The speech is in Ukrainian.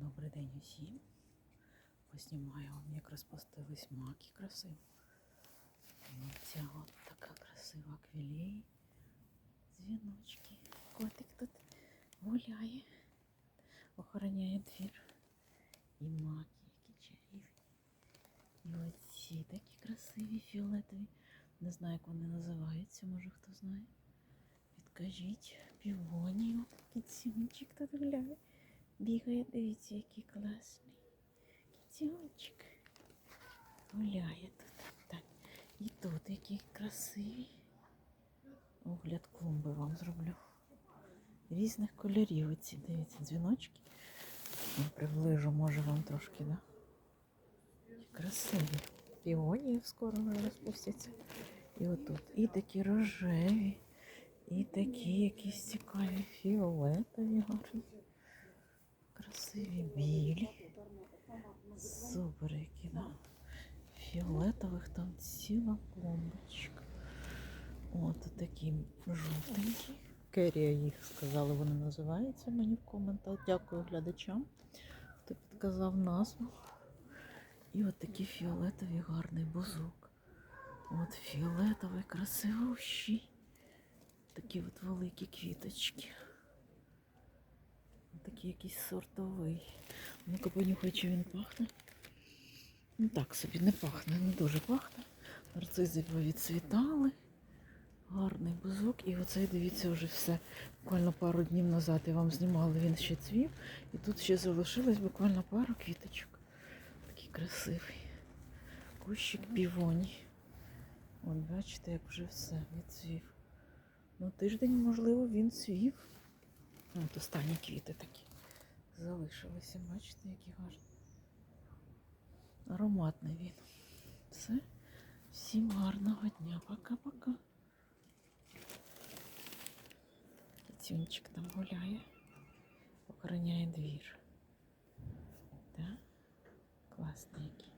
Добрий день усім. Поснімаю вам, як розпустились маки красиво. Ця от така красива квілей. Дзвіночки. Котик тут гуляє, охороняє двір. І маки, які чарівні. І оці такі красиві фіолетові. Не знаю, як вони називаються, може хто знає. Підкажіть півонію. Кіцюнчик тут гуляє. Бігає, дивіться, який класний. Кіцюнчик. Гуляє тут. Так. І тут який красивий. Огляд клумби вам зроблю. Різних кольорів оці, дивіться, дзвіночки. Я приближу, може вам трошки, да? Красиві. Піонії скоро вже розпустяться. І отут. І такі рожеві, і такі якісь цікаві фіолетові гарні. Красиві білі. Супер які, да? Фіолетових там ціла клумбочка. От такі жовтенькі. Керія їх сказали, вони називаються мені в коментах. Дякую глядачам, хто підказав назву. І от такий фіолетовий гарний бузок. От фіолетовий, красивущий. Такі от великі квіточки. Такий якийсь сортовий. Ну-ка понюхай, чи він пахне. Ну так собі не пахне, не дуже пахне. Нарцизи повідцвітали. Гарний бузок. І оцей, дивіться, вже все. Буквально пару днів назад я вам знімала, він ще цвів. І тут ще залишилось буквально пару квіточок. Такий красивий. Кущик півоні. От бачите, як вже все відцвів. Ну, тиждень, можливо, він цвів. От останні квіти такі залишилися. Бачите, який гарний. Ароматний він. Все. Всім гарного дня. Пока-пока. Кіцюнчик там гуляє. Охороняє двір. Так? Класний який.